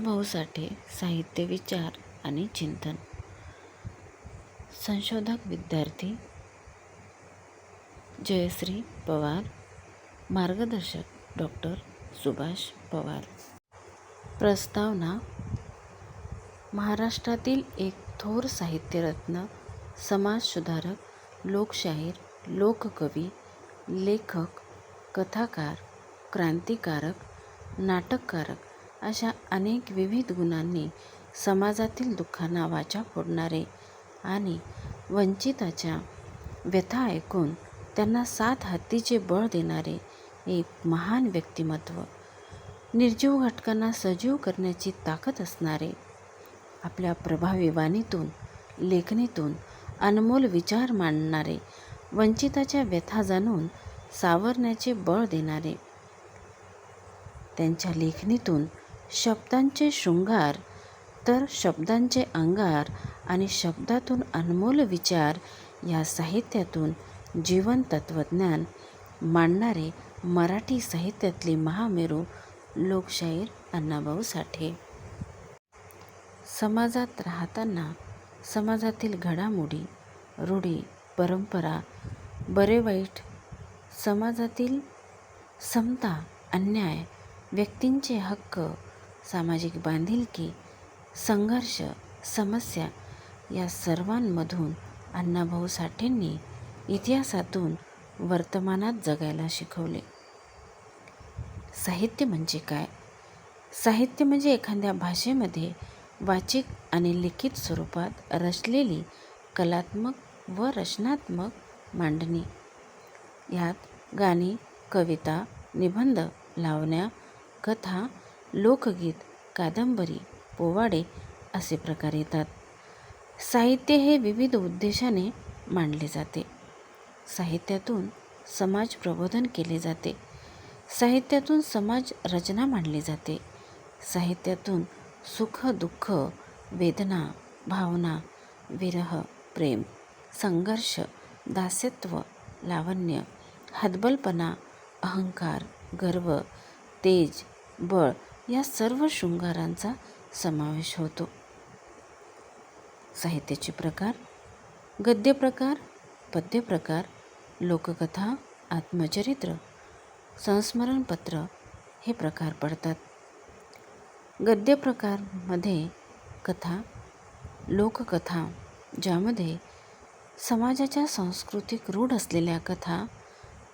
अण्णाभाऊ साठे साहित्य विचार आणि चिंतन. संशोधक विद्यार्थी जयश्री पवार मार्गदर्शक डॉक्टर सुभाष पवार. प्रस्तावना महाराष्ट्रातील एक थोर साहित्यरत्न समाजसुधारक लोकशाहीर लोककवी लेखक कथाकार क्रांतिकारक नाटककारक अशा अनेक विविध गुणांनी समाजातील दुःखांना वाचा फोडणारे आणि वंचिताच्या व्यथा ऐकून त्यांना सात हत्तीचे बळ देणारे एक महान व्यक्तिमत्व निर्जीव घटकांना सजीव करण्याची ताकद असणारे आपल्या प्रभावी वाणीतून लेखणीतून अनमोल विचार मांडणारे वंचिताच्या व्यथा जाणून सावरण्याचे बळ देणारे त्यांच्या लेखणीतून शब्दांचे शृंगार तर शब्दांचे अंगार आणि शब्दातून अनमोल विचार या साहित्यातून जीवन तत्त्वज्ञान मांडणारे मराठी साहित्यातले महामेरू लोकशाहीर अण्णाभाऊ साठे. समाजात राहताना समाजातील घडामोडी रूढी परंपरा बरे वाईट समाजातील समता अन्याय व्यक्तींचे हक्क सामाजिक बांधिलकी संघर्ष समस्या या सर्वांमधून अण्णाभाऊ साठेंनी इतिहासातून वर्तमानात जगायला शिकवले. साहित्य म्हणजे काय? साहित्य म्हणजे एखाद्या भाषेमध्ये वाचिक आणि लिखित स्वरूपात रचलेली कलात्मक व रचनात्मक मांडणी. यात गाणी कविता निबंध लावण्या कथा लोकगीत कादंबरी पोवाडे असे प्रकार येतात. साहित्य हे विविध उद्देशाने मांडले जाते. साहित्यातून समाज प्रबोधन केले जाते. साहित्यातून समाज रचना मांडली जाते. साहित्यातून सुख दुःख वेदना भावना विरह प्रेम संघर्ष दास्यत्व लावण्य हतबलपणा अहंकार गर्व तेज बळ या सर्व शृंगारांचा समावेश होतो. साहित्याचे प्रकार गद्य प्रकार पद्य प्रकार लोककथा आत्मचरित्र संस्मरणपत्र हे प्रकार पडतात. गद्य प्रकारमध्ये कथा लोककथा ज्यामध्ये समाजाच्या सांस्कृतिक रूढ असलेल्या कथा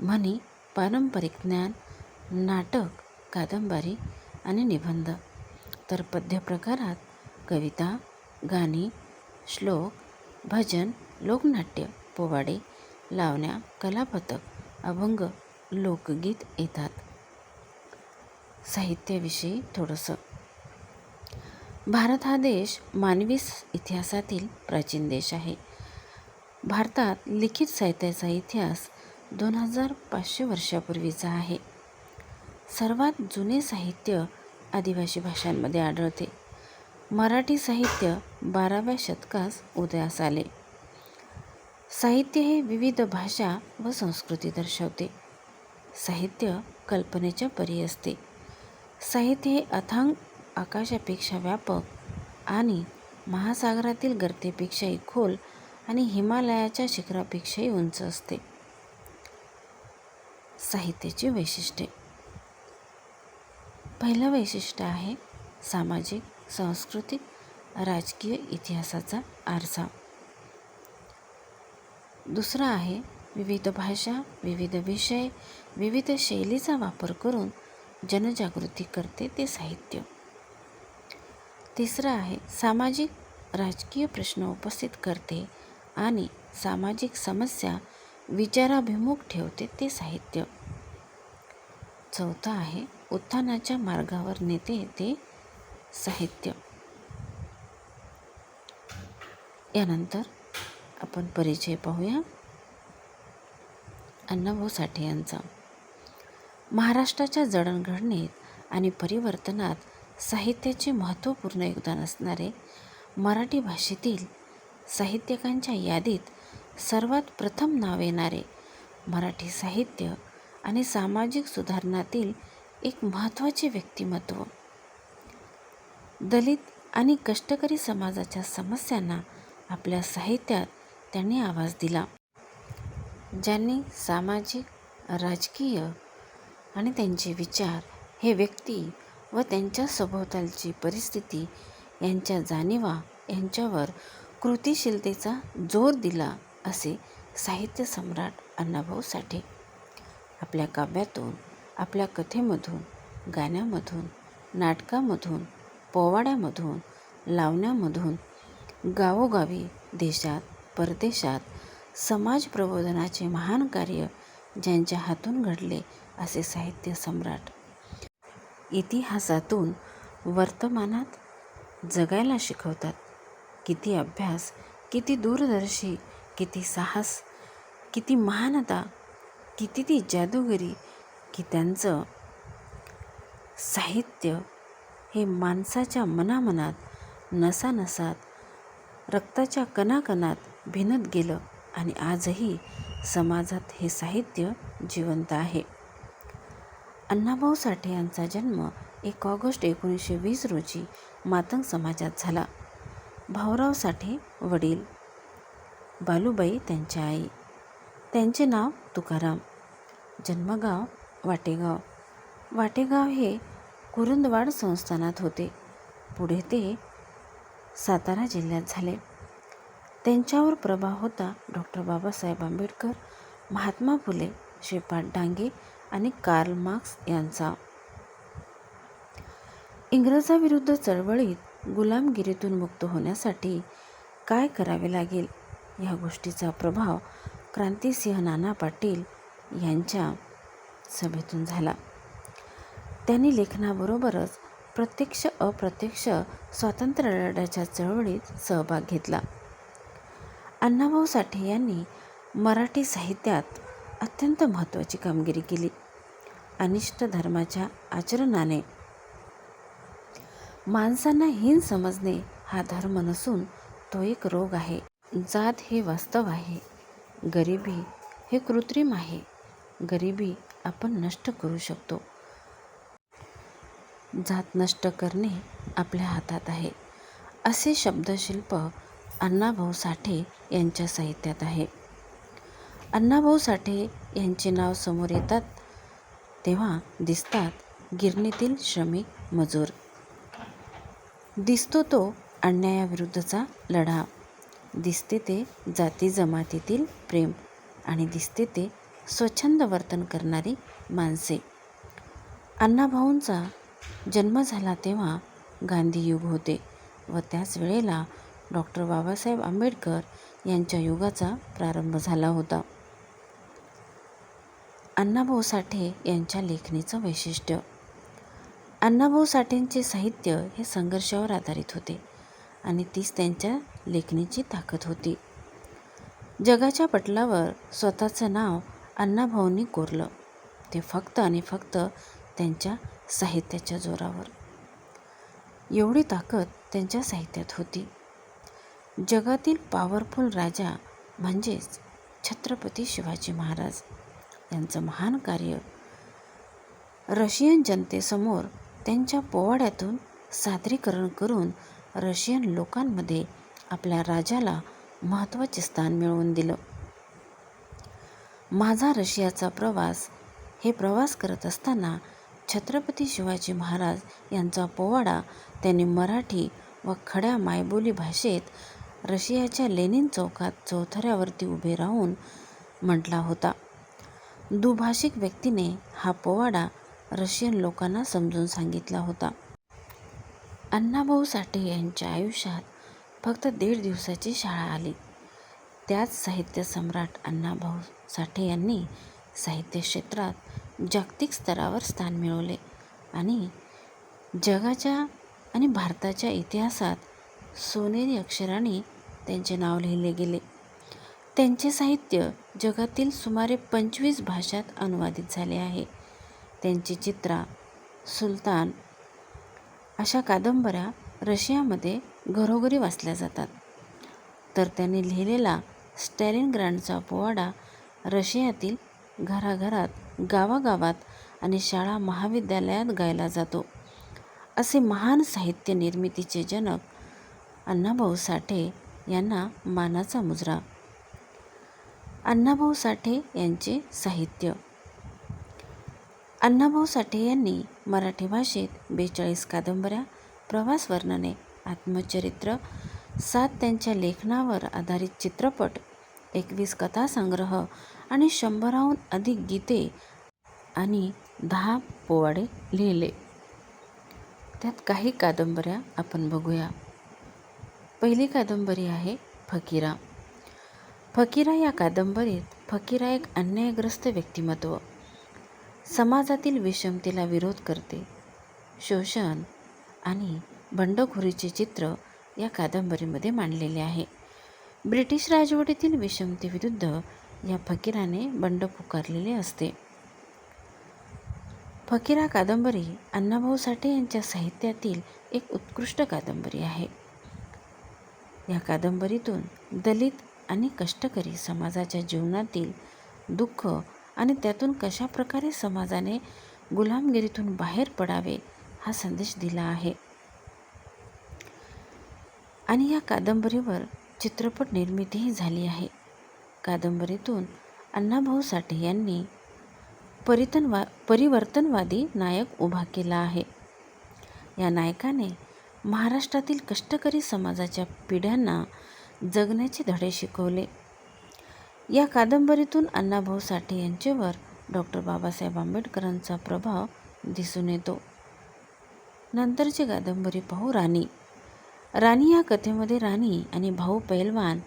म्हणी पारंपरिक ज्ञान नाटक कादंबरी आणि निबंध. तर पद्य प्रकारात कविता गाणी श्लोक भजन लोकनाट्य पोवाडे लावण्या कलापथक अभंग लोकगीत येतात. साहित्याविषयी थोडंसं. भारत हा देश मानवी इतिहासातील प्राचीन देश आहे. भारतात लिखित साहित्याचा इतिहास दोन हजार पाचशे वर्षापूर्वीचा आहे. सर्वात जुने साहित्य आदिवासी भाषांमध्ये आढळते. मराठी साहित्य बाराव्या शतकास उदयास आले. साहित्य हे विविध भाषा व संस्कृती दर्शवते. साहित्य कल्पनेच्या परी असते. साहित्य हे अथांग आकाशापेक्षा व्यापक आणि महासागरातील गर्तेपेक्षाही खोल आणि हिमालयाच्या शिखरापेक्षाही उंच असते. साहित्याची वैशिष्ट्ये. पहिलं वैशिष्ट्य आहे सामाजिक सांस्कृतिक राजकीय इतिहासाचा आरसा. दुसरं आहे विविध भाषा विविध विषय विविध शैलीचा वापर करून जनजागृती करते ते साहित्य. तिसरं आहे सामाजिक राजकीय प्रश्न उपस्थित करते आणि सामाजिक समस्या विचाराभिमुख ठेवते ते साहित्य. चौथं आहे उत्थानाच्या मार्गावर नेते ते साहित्य. यानंतर आपण परिचय पाहूया. अण्णाभाऊ साठे यांचा. महाराष्ट्राच्या जडणघडणीत आणि परिवर्तनात साहित्याचे महत्त्वपूर्ण योगदान असणारे मराठी भाषेतील साहित्यिकांच्या यादीत सर्वात प्रथम नाव येणारे मराठी साहित्य आणि सामाजिक सुधारणातील एक महत्त्वाचे व्यक्तिमत्व. दलित आणि कष्टकरी समाजाच्या समस्यांना आपल्या साहित्यात त्यांनी आवाज दिला. ज्यांनी सामाजिक राजकीय आणि त्यांचे विचार हे व्यक्ती व त्यांच्या सभोवतालची परिस्थिती यांच्या जाणीवा यांच्यावर कृतिशीलतेचा जोर दिला असे साहित्य सम्राट अण्णाभाऊ साठे. आपल्या काव्यातून आपल्या कथेमधून गाण्यामधून नाटकामधून पोवाड्यामधून लावण्यामधून गावोगावी देशात परदेशात समाज प्रबोधनाचे महान कार्य ज्यांच्या हातून घडले असे साहित्य सम्राट. इतिहासातून वर्तमानात जगायला शिकवतात. किती अभ्यास किती दूरदर्शी किती साहस किती महानता किती ती जादूगिरी की त्यांचं साहित्य हे माणसाच्या मनामनात नसानसात रक्ताच्या कणाकणात भिनत गेलं आणि आजही समाजात हे साहित्य जिवंत आहे. अण्णाभाऊ साठे यांचा जन्म एक ऑगस्ट एकोणीसशे वीस रोजी मातंग समाजात झाला. भाऊराव साठे वडील बालूबाई त्यांच्या आई. त्यांचे नाव तुकाराम. जन्मगाव वाटेगाव. वाटेगाव हे कुरुंदवाड संस्थानात होते. पुढे ते सातारा जिल्ह्यात झाले. त्यांच्यावर प्रभाव होता डॉक्टर बाबासाहेब आंबेडकर महात्मा फुले श्रीपाद डांगे आणि कार्ल मार्क्स यांचा. इंग्रजाविरुद्ध चळवळीत गुलामगिरीतून मुक्त होण्यासाठी काय करावे लागेल? या गोष्टीचा प्रभाव क्रांतिसिंह नाना पाटील यांच्या सभेतून झाला. त्यांनी लेखनाबरोबरच प्रत्यक्ष अप्रत्यक्ष स्वातंत्र्य लढ्याच्या चळवळीत सहभाग घेतला. अण्णाभाऊ साठे यांनी मराठी साहित्यात अत्यंत महत्त्वाची कामगिरी केली. अनिष्ट धर्माच्या आचरणाने. माणसांना हीन समजणे हा धर्म नसून तो एक रोग आहे. जात हे वास्तव आहे. गरिबी हे कृत्रिम आहे. गरिबी आपण नष्ट करू शकतो. जात नष्ट करणे आपल्या हातात आहे. असे शब्दशिल्प अण्णाभाऊ साठे यांच्या साहित्यात आहे. अण्णाभाऊ साठे यांचे नाव समोर येतात तेव्हा दिसतात गिरणीतील श्रमिक मजूर. दिसतो तो अन्यायाविरुद्धचा लढा. दिसते ते जाती जमातीतील प्रेम आणि दिसते ते स्वच्छंद वर्तन करणारी माणसे. अण्णाभाऊंचा जन्म झाला तेव्हा गांधीयुग होते व त्याच वेळेला डॉक्टर बाबासाहेब आंबेडकर यांच्या युगाचा प्रारंभ झाला होता. अण्णाभाऊ साठे यांच्या लेखणीचं वैशिष्ट्य. अण्णाभाऊ साठेंचे साहित्य हे संघर्षावर आधारित होते आणि तीच त्यांच्या लेखणीची ताकद होती. जगाच्या पटलावर स्वतःचं नाव अण्णाभाऊंनी कोरलं. ते फक्त आणि फक्त त्यांच्या साहित्याच्या जोरावर. एवढी ताकद त्यांच्या साहित्यात होती. जगातील पॉवरफुल राजा म्हणजेच छत्रपती शिवाजी महाराज. यांचं महान कार्य रशियन जनतेसमोर त्यांच्या पोवाड्यातून सादरीकरण करून रशियन लोकांमध्ये आपल्या राजाला महत्त्वाचे स्थान मिळवून दिलं. माझा रशियाचा प्रवास. हे प्रवास करत असताना छत्रपती शिवाजी महाराज यांचा पोवाडा त्यांनी मराठी व खड्या मायबोली भाषेत रशियाच्या लेनिन चौकात चौथऱ्यावरती उभे राहून म्हटला होता. दुभाषिक व्यक्तीने हा पोवाडा रशियन लोकांना समजून सांगितला होता. अण्णाभाऊ साठे यांच्या आयुष्यात फक्त दीड दिवसाची शाळा आली. त्याच साहित्य सम्राट अण्णाभाऊ साठे यांनी साहित्य क्षेत्रात जागतिक स्तरावर स्थान मिळवले आणि जगाच्या आणि भारताच्या इतिहासात सोनेरी अक्षराने त्यांचे नाव लिहिले गेले. त्यांचे साहित्य जगातील सुमारे पंचवीस भाषात अनुवादित झाले आहे. त्यांची चित्रा सुलतान अशा कादंबऱ्या रशियामध्ये घरोघरी वाचल्या जातात. तर त्यांनी लिहिलेला स्टॅलिन ग्रँडचा पोवाडा रशियातील घराघरात गावागावात आणि शाळा महाविद्यालयात गायला जातो. असे महान साहित्य निर्मितीचे जनक अण्णाभाऊ साठे यांना मानाचा मुजरा. अण्णाभाऊ साठे यांचे साहित्य. अण्णाभाऊ साठे यांनी मराठी भाषेत बेचाळीस कादंबऱ्या प्रवास वर्णने आत्मचरित्र सात त्यांच्या लेखनावर आधारित चित्रपट एकवीस कथासंग्रह आणि शंभराहून अधिक गीते आणि दहा पोवाडे लिहिले. त्यात काही कादंबऱ्या आपण बघूया. पहिली कादंबरी आहे फकीरा. फकीरा या कादंबरीत फकीरा एक अन्यायग्रस्त व्यक्तिमत्व. समाजातील विषमतेला विरोध करते. शोषण आणि बंडखोरीचे चित्र या कादंबरीमध्ये मांडलेले आहे. ब्रिटिश राजवटीतील विषमतेविरुद्ध या फकीराने बंड पुकारलेले असते. फकीरा कादंबरी अण्णाभाऊ साठे यांच्या साहित्यातील एक उत्कृष्ट कादंबरी आहे. या कादंबरीतून दलित आणि कष्टकरी समाजाच्या जीवनातील दुःख आणि त्यातून कशा प्रकारे समाजाने गुलामगिरीतून बाहेर पडावे हा संदेश दिला आहे. आणि या कादंबरीवर चित्रपट निर्मितीही झाली आहे. कादंबरीतून अण्णाभाऊ साठे यांनी परितनवा परिवर्तनवादी नायक उभा केला आहे. या नायकाने महाराष्ट्रातील कष्टकरी समाजाच्या पिढ्यांना जगण्याचे धडे शिकवले. या कादंबरीतून अण्णाभाऊ साठे यांच्यावर डॉक्टर बाबासाहेब आंबेडकरांचा प्रभाव दिसून येतो. नंतरची कादंबरी पाहू राणी. राणी या कथेमध्ये राणी आणि भाऊ पैलवान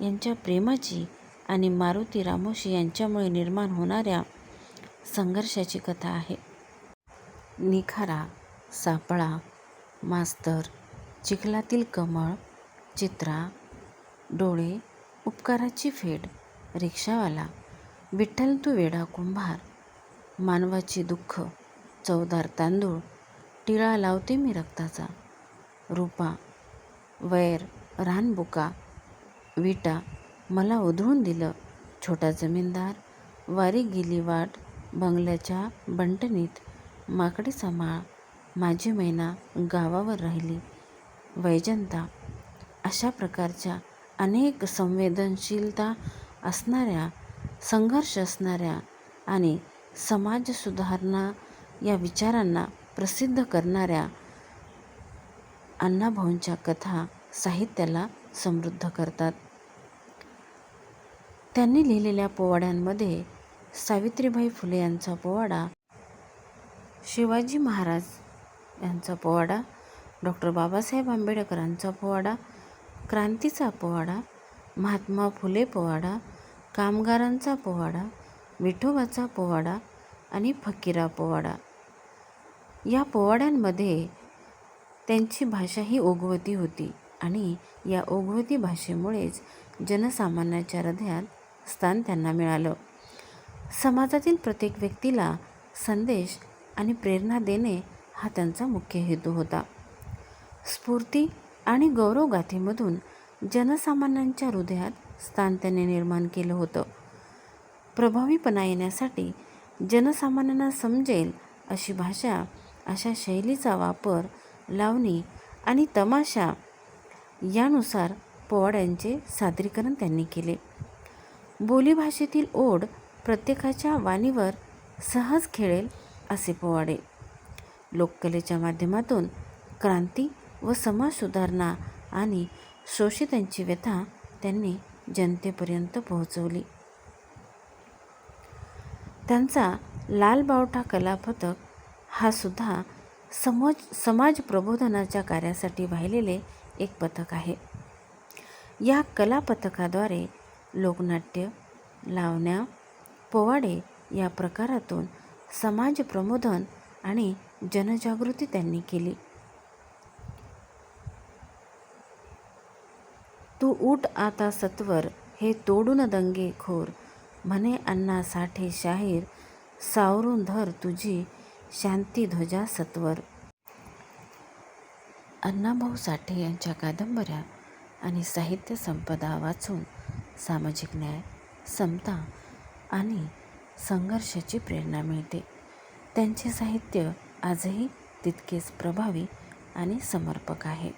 यांच्या प्रेमाची आणि मारुती रामोशी यांच्यामुळे निर्माण होणाऱ्या संघर्षाची कथा आहे. निखारा सापळा मास्तर चिखलातील कमळ चित्रा डोळे उपकाराची फेड रिक्षावाला विठ्ठल तू वेडा कुंभार मानवाची दुःख चवदार तांदूळ टिळा लावते मी रक्ताचा रूपा वैर रानबुका विटा मला उधळून दिलं. छोटा जमीनदार वारी गेली वाट बंगल्याच्या बंटणीत. माकडी समाळ माझी मैना गावावर राहिली. वैजंता अशा प्रकारच्या अनेक संवेदनशीलता असणाऱ्या संघर्ष असणाऱ्या आणि समाज सुधारणा या विचारांना प्रसिद्ध करणाऱ्या अण्णाभाऊंच्या कथा साहित्याला समृद्ध करतात. त्यांनी लिहिलेल्या पोवाड्यांमध्ये सावित्रीबाई फुले यांचा पोवाडा शिवाजी महाराज यांचा पोवाडा डॉक्टर बाबासाहेब आंबेडकरांचा पोवाडा क्रांतीचा पोवाडा महात्मा फुले पोवाडा कामगारांचा पोवाडा विठोबाचा पोवाडा आणि फकीरा पोवाडा. या पोवाड्यांमध्ये त्यांची भाषा ही ओघवती होती आणि या ओघवती भाषेमुळेच जनसामान्याच्या हृदयात स्थान त्यांना मिळालं. समाजातील प्रत्येक व्यक्तीला संदेश आणि प्रेरणा देणे हा त्यांचा मुख्य हेतू होता. स्फूर्ती आणि गौरवगाथेमधून जनसामान्यांच्या हृदयात स्थान त्यांनी निर्माण केलं होतं. प्रभावीपणा येण्यासाठी जनसामान्यांना समजेल अशी भाषा अशा शैलीचा वापर लावणी आणि तमाशा यानुसार पोवाड्यांचे सादरीकरण त्यांनी केले. बोलीभाषेतील ओढ प्रत्येकाच्या वाणीवर सहज खेळेल असे पोवाडे. लोककलेच्या माध्यमातून क्रांती व समाज सुधारणा आणि शोषितांची व्यथा त्यांनी जनतेपर्यंत पोहोचवली. त्यांचा लाल बावटा कलापथक हा सुद्धा समज समाज प्रबोधनाच्या कार्यासाठी वाहिलेले एक पथक आहे. या कला पथकाद्वारे लोकनाट्य लावण्या पोवाडे या प्रकारातून समाज प्रबोधन आणि जनजागृती त्यांनी केली. तू उठ आता सत्वर हे तोडून दंगे खोर म्हणे अण्णा साठे शाहीर सावरून धर तुझी शांती ध्वजा सत्वर. अण्णाभाऊ साठे यांच्या कादंबऱ्या आणि साहित्य संपदा वाचून सामाजिक न्याय समता आणि संघर्षाची प्रेरणा मिळते. त्यांचे साहित्य आजही तितकेच प्रभावी आणि समर्पक आहे.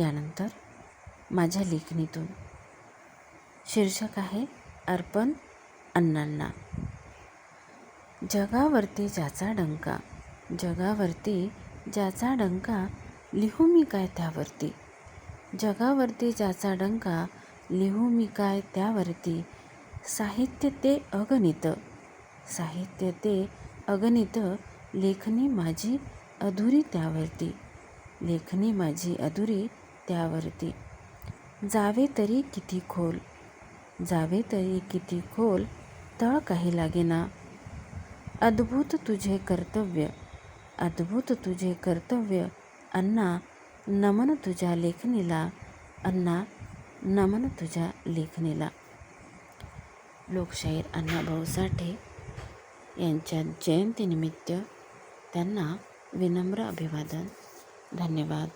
यानंतर माझ्या लेखणीतून. शीर्षक आहे अर्पण अण्णांना. जगावरती ज्याचा डंका जगावरती ज्याचा डंका लिहू मी काय त्यावरती? जगावरती ज्याचा डंका लिहू मी काय त्यावरती? साहित्य ते अगणित साहित्य ते अगणित लेखनी माझी अधुरी त्यावरती लेखनी माझी अधुरी त्यावरती. जावे तरी किती खोल जावे तरी किती खोल तळ काही लागेना. अद्भुत तुझे कर्तव्य अद्भुत तुझे कर्तव्य. अण्णा नमन तुझ्या लेखणीला. अण्णा नमन तुझ्या लेखणीला. लोकशाहीर अण्णाभाऊ साठे यांच्या जयंतीनिमित्त त्यांना विनम्र अभिवादन. धन्यवाद.